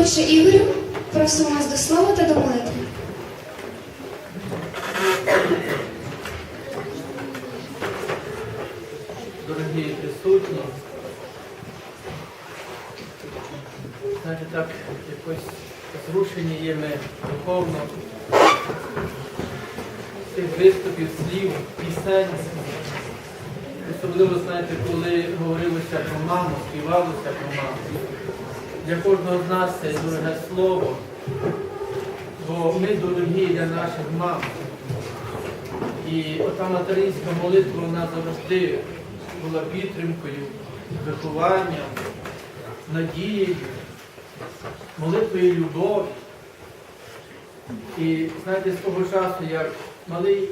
отче Ігорю, просимо вас до слова та до молитви. дорогі присутні. Знаєте, так якось зрушені є ми духовно з тих виступів, слів, пісень. Особливо, знаєте, коли говорилося про маму, співалося про маму. Для кожного з нас це дороге слово, бо ми дорогі для наших мам. І ота материнська молитва вона завжди була підтримкою, вихованням, надією, молитвою любові. І знаєте, з того часу, як малий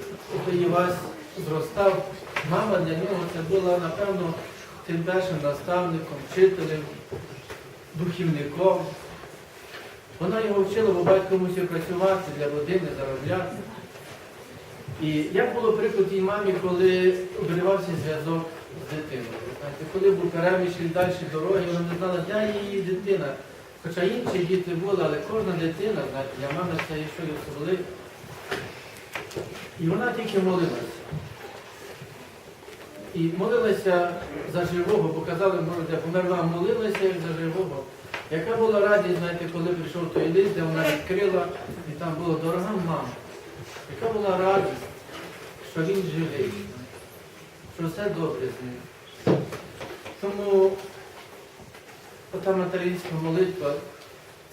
Івась зростав, мама для нього це була, напевно, тим першим наставником, вчителем, духівником. Вона його вчила, бо батько мусив працювати для родини, заробляти. І як було приклад тій мамі, коли обривався зв'язок з дитиною. Коли був переміщений далі дороги, вона не знала, де її дитина. Хоча інші діти були, але кожна дитина, знаєте, для мами це є щось особливе. І вона тільки молилася. І молилася за живого, показали, може, померла, молилася як за живого. Яка була радість, знаєте, коли прийшов той лист, де вона відкрила, і там було дорога мама. Яка була радість, що він живий, що все добре з ним. Тому ота материнська молитва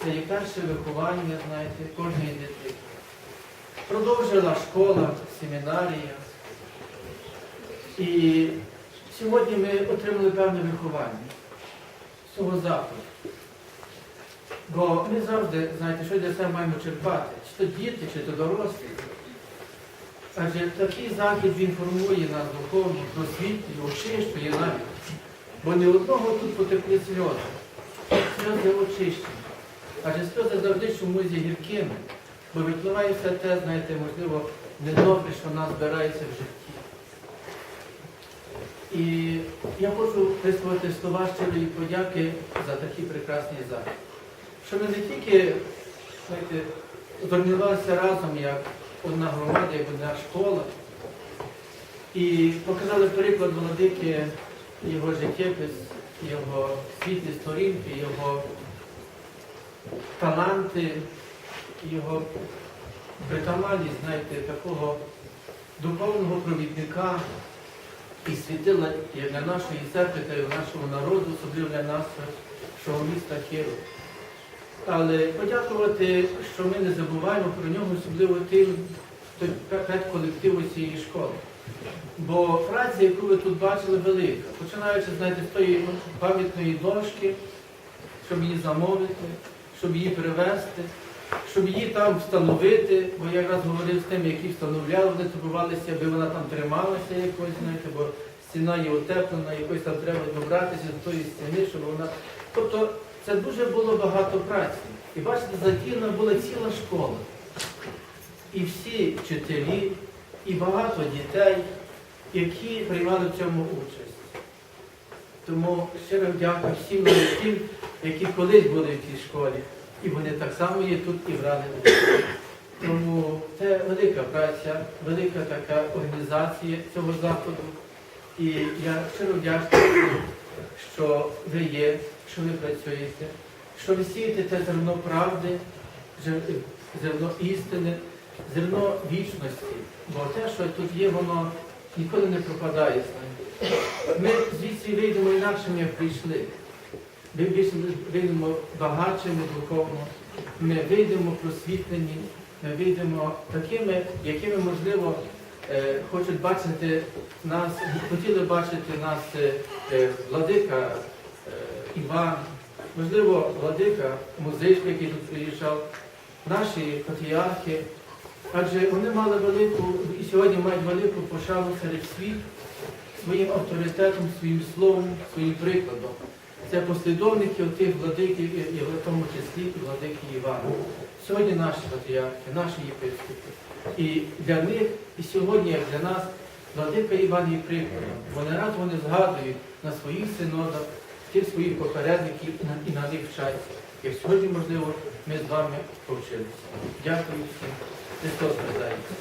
це є перше виховання, знаєте, кожної дитини. Продовжила школа, семінарія. І сьогодні ми отримали певне виховання з цього заходу. Бо ми завжди, знаєте, що для себе маємо черпати, чи то діти, чи то дорослі. Адже такий захід він формує нас духовно, просвітлює, очищує навіть. Бо не одного тут потекли сльози. Сльози очищені. Адже сльози завжди чомусь є гіркими, бо відпливає все те, знаєте, можливо, недобре, що нас збирається в житті. І я хочу висловити слова щирої подяки за такий прекрасний захід. Що ми не тільки знаєте, зорганізувалися разом як одна громада, як одна школа, і показали приклад владики, його життєпис, його світлі сторінки, його таланти, його притаманність, знаєте, такого духовного провідника і світила як для нашої церкви та й для нашого народу, особливо для нашого міста Києва. Але подякувати, що ми не забуваємо про нього, особливо тим, хто педколективу цієї школи. Бо праця, яку ви тут бачили, велика. Починаючи, знаєте, з тої пам'ятної дошки, щоб її замовити, щоб її привезти, щоб її там встановити, бо я якраз говорив з тими, які встановляли, вони турбувалися, аби вона там трималася якось, знаєте, бо стіна є утеплена, якось там треба добратися до тої стіни, щоб вона. Тобто це дуже було багато праці. І бачите, задіяна була ціла школа. І всі вчителі, і багато дітей, які приймали в цьому участь. Тому щиро дякую всім тим, які колись були в цій школі. І вони так само є тут і брали участь. Тому це велика праця, велика така організація цього заходу. І я щиро вдячний, що ви є, що ви працюєте, що ви сієте те зерно правди, зерно істини, зерно вічності. Бо те, що тут є, воно ніколи не пропадає. знаєте. Ми звідси вийдемо інакшими, як прийшли. Ми вийдемо багатшими духовно, ми вийдемо просвітлені, ми вийдемо такими, якими, можливо, е, хочуть бачити нас, хотіли бачити нас е, е, владика Іван, можливо, владика музичка, який тут приїжджав, наші патріархи. Адже вони мали велику і сьогодні мають велику пошану серед світу своїм авторитетом, своїм словом, своїм прикладом. Це послідовники тих владиків, і в тому числі і владики Івана. Сьогодні наші патріархи, наші єпископи. І для них, і сьогодні, як для нас, владика Іван є прикладом. Бо не раз вони згадують на своїх синодах, тих своїх попередників і на них вчаться. як сьогодні, можливо, ми з вами повчилися. Дякую всім. Христос придається.